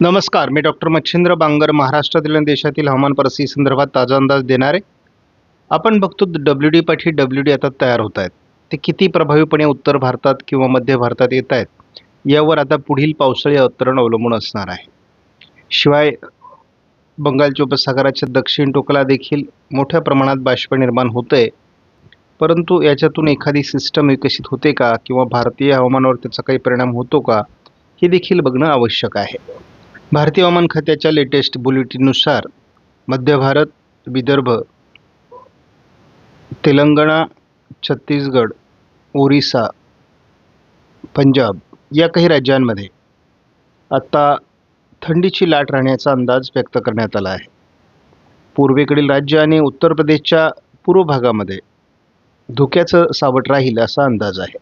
नमस्कार मी डॉक्टर मच्छिंद्र बांगर महाराष्ट्रातील आणि देशातील हवामान परिस्थिती संदर्भात ताजा अंदाज देणार. आहे आपण बघतो डब्ल्यू डी पाठी डब्ल्यू डी आता तयार होत आहेत. ते किती प्रभावीपणे उत्तर भारतात किंवा मध्य भारतात येत आहेत यावर आता पुढील पावसाळी अवतरण अवलंबून असणार आहे. शिवाय बंगालच्या उपसागराच्या दक्षिण टोकाला देखील मोठ्या प्रमाणात बाष्प निर्माण होतंय. परंतु याच्यातून एखादी सिस्टम विकसित होते का? किंवा भारतीय हवामानावर त्याचा काही परिणाम होतो का? हे देखील बघणं आवश्यक आहे. भारतीय हवामान खात्याच्या लेटेस्ट बुलेटिननुसार मध्य भारत विदर्भ तेलंगणा छत्तीसगड ओरिसा पंजाब या काही राज्यांमध्ये आत्ता थंडीची लाट राहण्याचा अंदाज व्यक्त करण्यात आला आहे. पूर्वेकडील राज्य आणि उत्तर प्रदेशच्या पूर्व भागामध्ये धुक्याचं सावट राहील असा अंदाज आहे.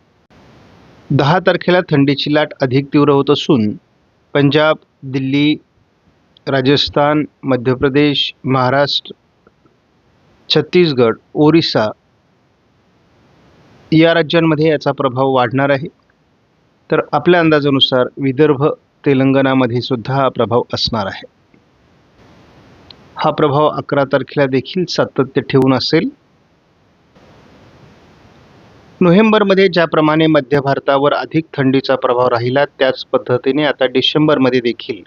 दहा तारखेला थंडीची लाट अधिक तीव्र होत असून पंजाब दिल्ली राजस्थान मध्य प्रदेश महाराष्ट्र छत्तीसगड ओरिसा या राज्यांमध्ये याचा प्रभाव वाढणार आहे. तर आपल्या अंदाजानुसार विदर्भ तेलंगणामध्ये सुद्धा हा प्रभाव असणार आहे. हा प्रभाव अकरा तारखेला देखील सातत्य ठेवून असेल. नोव्हेंबरमध्ये ज्याप्रमाणे मध्य भारतावर अधिक थंडीचा प्रभाव राहिला त्याच पद्धतीने आता डिसेंबरमध्ये देखील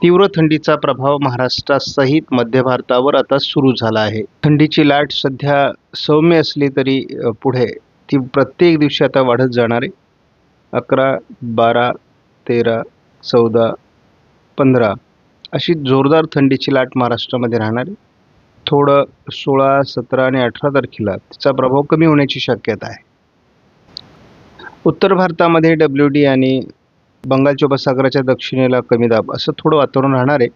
तीव्र थंडीचा प्रभाव महाराष्ट्रासहित मध्य भारतावर आता सुरू झाला आहे. थंडीची लाट सध्या सौम्य असली तरी पुढे ती प्रत्येक दिवशी आता वाढत जाणार आहे. अकरा बारा तेरा चौदा पंधरा अशी जोरदार थंडीची लाट महाराष्ट्रामध्ये राहणार आहे. थोडं सोळा सतरा आणि अठरा तारखेला तिचा प्रभाव कमी होण्याची शक्यता आहे. उत्तर भारतामध्ये डब्ल्यू डी आणि बंगालच्या उपसागराच्या दक्षिणेला कमी दाब असं थोडं वातावरण राहणार आहे.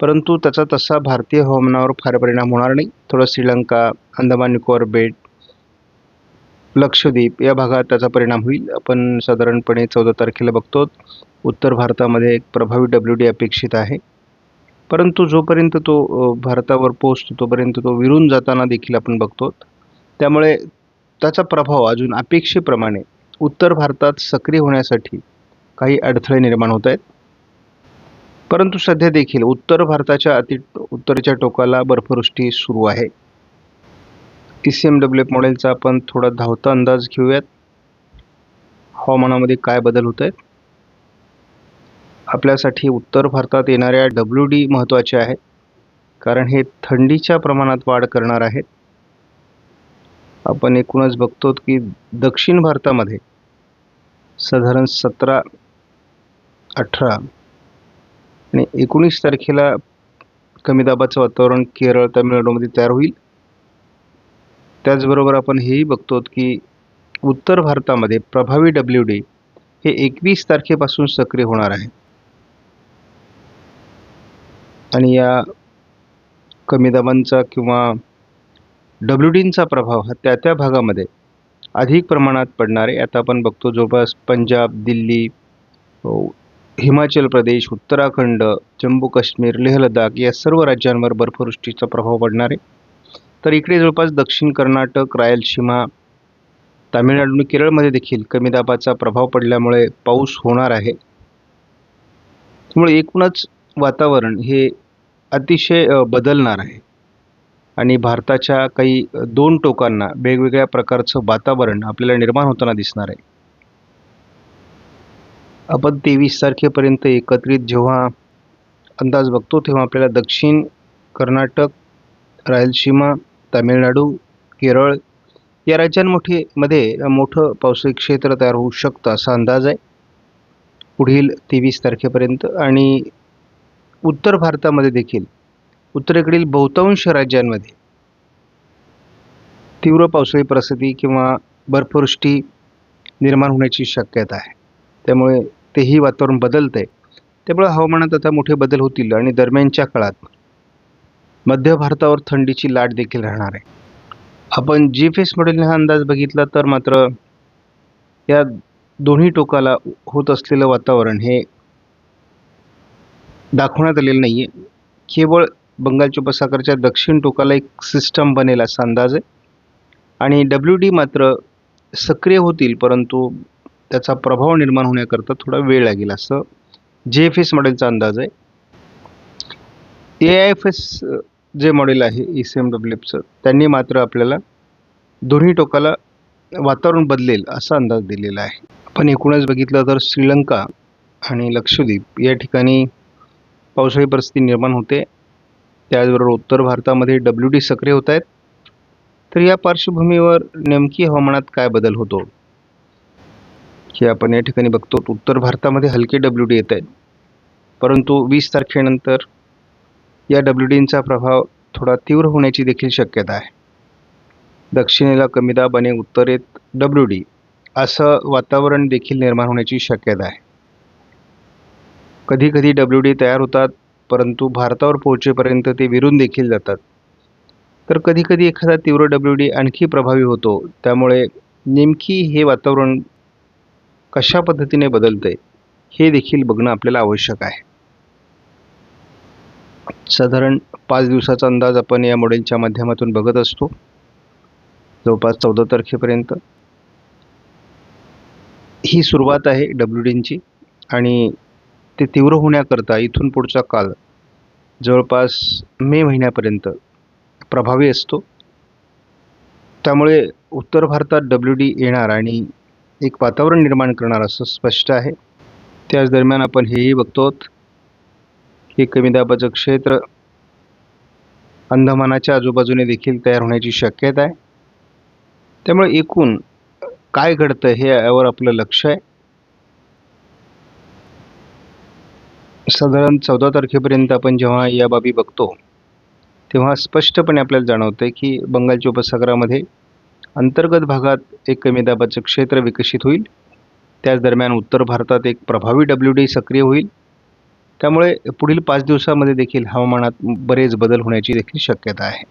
परंतु त्याचा तसा भारतीय हवामानावर फार परिणाम होणार नाही. थोडं श्रीलंका अंदमान निकोबार बेट लक्षद्वीप या भागात त्याचा परिणाम होईल. आपण साधारणपणे चौदा तारखेला बघतो. उत्तर भारतामध्ये एक प्रभावी डब्ल्यू डी अपेक्षित आहे. परंतु जोपर्यंत तो भारतावर पोचतो तोपर्यंत तो विरून जाताना देखील आपण बघतो. त्यामुळे त्याचा प्रभाव अजून अपेक्षेप्रमाणे उत्तर भारतात सक्रिय होण्यासाठी काही अडथळे निर्माण होत आहेत. परंतु सध्या देखील उत्तर भारताच्या अति उत्तरेच्या टोकाला बर्फवृष्टी सुरू आहे. T C M W F मॉडेलचा आपण थोडा धावता अंदाज घेऊयात. हवामानामध्ये काय बदल होत आहेत? आपल्यासाठी उत्तर भारतात येणाऱ्या डब्ल्यू डी महत्त्वाचे आहे. कारण हे थंडीच्या प्रमाणात वाढ करणार आहेत आपण एकूणच बघतो की दक्षिण भारतामध्ये साधारण सतरा अठरा आणि एकोणीस तारखेला कमी दाबाचं वातावरण केरळ तामिळनाडूमध्ये तयार होईल. त्याचबरोबर आपण हेही बघतो की उत्तर भारतामध्ये प्रभावी डब्ल्यू डी हे एकवीस तारखेपासून सक्रिय होणार आहे. आणि या कमी दाबांचा किंवा डब्ल्यू डींचा प्रभाव हा त्या त्या भागामध्ये अधिक प्रमाणात पडणार आहे. आता आपण बघतो जवळपास पंजाब दिल्ली हिमाचल प्रदेश उत्तराखंड जम्मू काश्मीर लेह लडाख या सर्व राज्यांवर बर्फवृष्टीचा प्रभाव पडणार आहे. तर इकडे जवळपास दक्षिण कर्नाटक रायलसीमा तामिळनाडू आणि केरळमध्ये देखील कमी दाबाचा प्रभाव पडल्यामुळे पाऊस होणार आहे. त्यामुळे एकूणच वातावरण हे अतिशय बदलणार आहे. आणि भारताच्या काही दोन टोकांना वेगवेगळ्या प्रकारचं वातावरण आपल्याला निर्माण होताना दिसणार आहे. आपण तेवीस तारखेपर्यंत एकत्रित जेव्हा अंदाज बघतो तेव्हा आपल्याला दक्षिण कर्नाटक रायलसीमा तामिळनाडू केरळ या राज्यांमोठे मध्ये मोठं पावसाळी क्षेत्र तयार होऊ शकतं असा अंदाज आहे. पुढील तेवीस तारखेपर्यंत आणि उत्तर भारतामध्ये देखील उत्तरेकडील बहुतांश राज्यांमध्ये. तीव्र पावसाळी परिस्थिती किंवा बर्फवृष्टी निर्माण होण्याची शक्यता आहे. त्यामुळे तेही वातावरण बदलतं आहे त्यामुळे हवामानात आता मोठे बदल होतील आणि दरम्यानच्या काळात मध्य भारतावर थंडीची लाट देखील राहणार आहे. आपण जी फेस मॉडेलने हा अंदाज बघितला तर मात्र या दोन्ही टोकाला होत असलेलं वातावरण हे दाखवण्यात आलेलं नाही आहे केवळ बंगालच्या उपसागराच्या दक्षिण टोकाला एक सिस्टम बनेल असा अंदाज आहे. आणि डब्ल्यू डी मात्र सक्रिय होतील परंतु त्याचा प्रभाव निर्माण होण्याकरता थोडा वेळ लागेल असं जे एफ एस मॉडेलचा अंदाज आहे. ए आय एफ एस जे मॉडेल आहे ई सी एम डब्ल्यू एफचं त्यांनी मात्र आपल्याला दोन्ही टोकाला वातावरण बदलेल असा अंदाज दिलेला आहे. पण एकूणच बघितलं तर श्रीलंका आणि लक्षद्वीप या ठिकाणी पावसाळी परिस्थिती निर्माण होते. त्याचबरोबर उत्तर भारतामध्ये डब्ल्यू डी सक्रिय होत आहेत. तर या पार्श्वभूमीवर नेमकी हवामानात काय बदल होतो? हे आपण या ठिकाणी बघतो. उत्तर भारतामध्ये हलके डब्ल्यू डी येत आहेत. परंतु वीस तारखेनंतर या डब्ल्यू डींचा प्रभाव थोडा तीव्र होण्याची देखील शक्यता आहे. दक्षिणेला कमी दाब आणि उत्तरेत डब्ल्यू डी असं वातावरण देखील निर्माण होण्याची शक्यता आहे. कधी कधी डब्ल्यू डी तयार होतात परंतु भारतावर पोहोचेपर्यंत ते विरून देखील जातात. तर कधी कधी एखादा तीव्र डब्ल्यू डी आणखी प्रभावी होतो त्यामुळे नेमकी हे वातावरण कशा पद्धतीने बदलतंय हे देखील बघणं आपल्याला आवश्यक आहे. साधारण पाच दिवसाचा अंदाज आपण या मॉडेलच्या माध्यमातून बघत असतो. जवळपास चौदा तारखेपर्यंत. ही सुरुवात आहे डब्ल्यू डींची आणि ते तीव्र होण्याकरता इथून पुढचा काल जवळपास मे महिन्यापर्यंत प्रभावी असतो. त्यामुळे उत्तर भारतात डब्ल्यू डी येणार आणि एक वातावरण निर्माण करणार असं स्पष्ट आहे. त्याच दरम्यान आपण हेही बघतो की कमी दाबाचं क्षेत्र अंदमानाच्या आजूबाजूने देखील तयार होण्याची शक्यता आहे. त्यामुळे एकूण काय घडतं हे यावर आपलं लक्ष आहे. साधारण चौदा तारखेपर्यंत आपण जेव्हा या बाबी बघतो तेव्हा स्पष्टपणे आपल्याला जाणवतं की बंगालच्या उपसागरामध्ये अंतर्गत भागात एक कमी दाबाचं क्षेत्र विकसित होईल. त्याच दरम्यान उत्तर भारतात एक प्रभावी डब्ल्यू डी सक्रिय होईल. त्यामुळे पुढील पाच दिवसामध्ये देखील हवामानात बरेच बदल होण्याची देखील शक्यता आहे.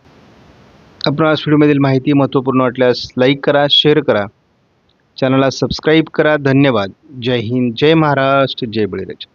आपण आज व्हिडिओमधील माहिती महत्त्वपूर्ण वाटल्यास लाईक करा शेअर करा. चॅनलला सबस्क्राईब करा. धन्यवाद. जय हिंद जय महाराष्ट्र जय बळीराजा.